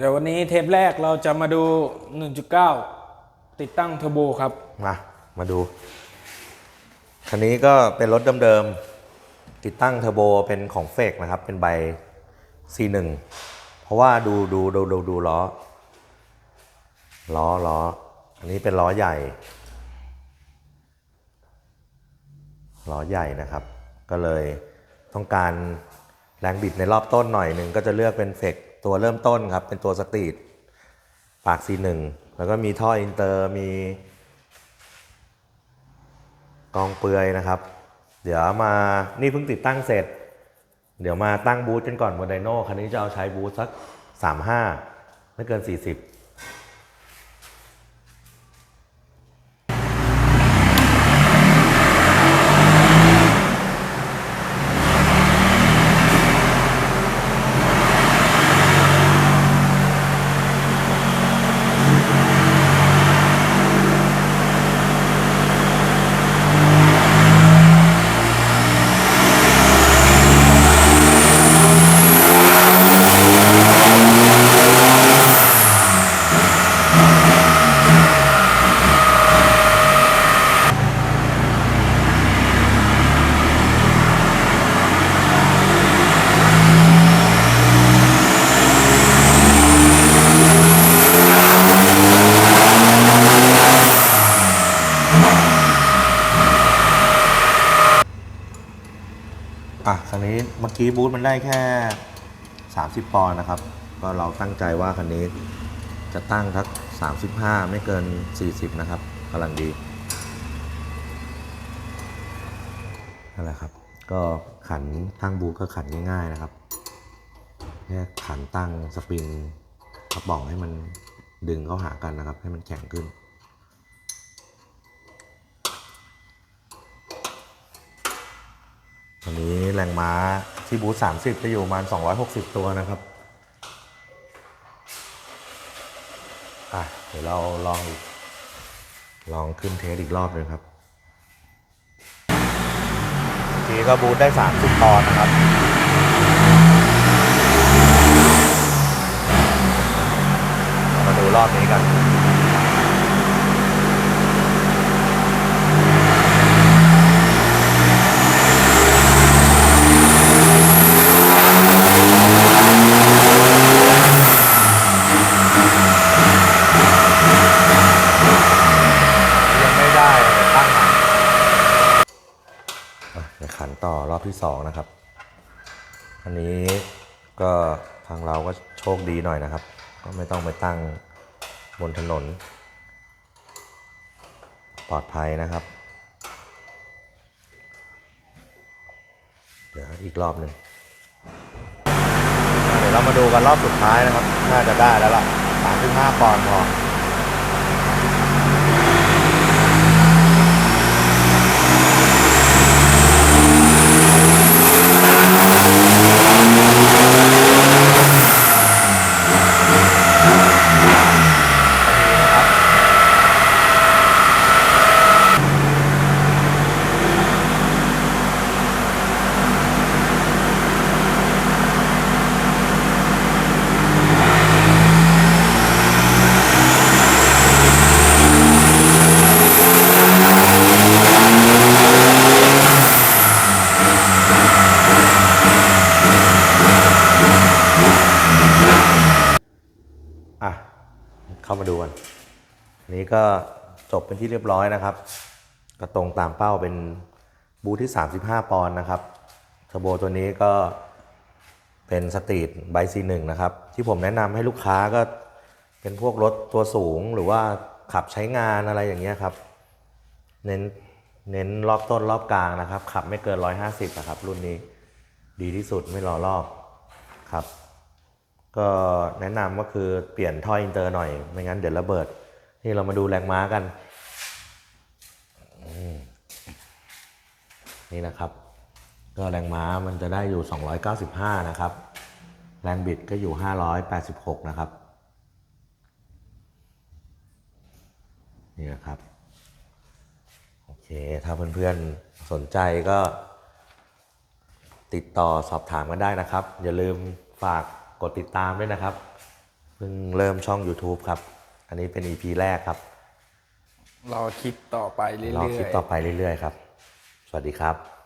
เดี๋ยววันนี้เทปแรกเราจะมาดู 1.9 ติดตั้งเทอร์โบครับ มา มาดู คันนี้ก็เป็นรถเดิมๆ ติดตั้งเทอร์โบเป็นของเฟกนะครับ เป็นใบ C1 เพราะว่าดูดูดูดูดูล้อ ล้อล้อ อันนี้เป็นล้อใหญ่ ล้อใหญ่นะครับ ก็เลยต้องการแรงบิดในรอบต้นหน่อยหนึ่งก็จะเลือกเป็นเฟก ตัวเริ่มต้นครับ เป็นตัวสตรีทปาก C1 แล้วก็มีท่ออินเตอร์มีกองเปลือยนะครับ เดี๋ยวมานี่เพิ่งติดตั้งเสร็จ เดี๋ยวมาตั้งบูธกันก่อนบนไดโน่คันนี้จะเอาใช้บูธสัก 35 ไม่เกิน 40 อะคันนี้เมื่อกี้บูธมันได้แค่ 30 ปอนด์นะครับ ก็เราตั้งใจว่าคันนี้จะตั้งทัก 35 ไม่เกิน 40 นะครับกำลังดีนั่นแหละครับ ก็ขันตั้งบูธก็ขันง่ายๆนะครับแค่ขันตั้งสปริงกระป๋องให้มันดึงเข้าหากันนะครับ ให้มันแข็งขึ้น ตอนนี้แรงม้าที่บูธ30 จะอยู่ประมาณ 260 ตัวนะครับ อะ เดี๋ยวเราลองอีก ลองขึ้นเทสอีกรอบหนึ่งครับทีก็บูธได้ 30 ตอนนะครับมาดูรอบนี้กัน ยังไม่ได้ตั้งใหม่อะเดี๋ยวขันต่ อบที่สองนะครับ อันนี้ก็ทางเราก็โชคดีหน่อยนะครับ ก็ไม่ต้องไปตั้งบนถนน ปลอดภัยนะครับ เดี๋ยวอีกรอบหนึ่งเดี๋ยวเรามาดูกันรอบสุดท้ายนะครับ น่าจะได้แล้วล่ะ 35 ปอนด์พอ อะ เข้ามา ดูกันนี้ก็จบเป็นที่เรียบร้อยนะครับ ก็ตรงตามเป้าเป็นบูที่ 35 ปอนด์นะครับเทอร์โบตัวนี้ก็เป็นสตรีทไบซีหนึ่งนะครับ ที่ผมแนะนำให้ลูกค้าก็เป็นพวกรถตัวสูงหรือว่าขับใช้งานอะไรอย่างเงี้ยครับ เน้นเน้นรอบต้นรอบกลางนะครับ ขับไม่เกิน 150นะครับรุ่นนี้ดีที่สุดไม่รอรอบครับ ก็แนะนำก็คือเปลี่ยนท่ออินเตอร์หน่อย ไม่งั้นเดี๋ยวระเบิด นี่เรามาดูแรงม้ากัน นี่นะครับ ก็แรงม้ามันจะได้อยู่ 295 นะครับ แรงบิดก็อยู่ 586 นะครับ นี่นะครับ โอเค ถ้าเพื่อนๆสนใจก็ติดต่อสอบถามกันได้นะครับ อย่าลืมฝาก กดติดตามด้วยนะครับพิ่งเริ่มช่อง YouTube ครับ อันนี้เป็น EP แรกครับ รอคลิปต่อไปเรื่อยๆ รอคลิปต่อไปเรื่อยๆครับ สวัสดีครับ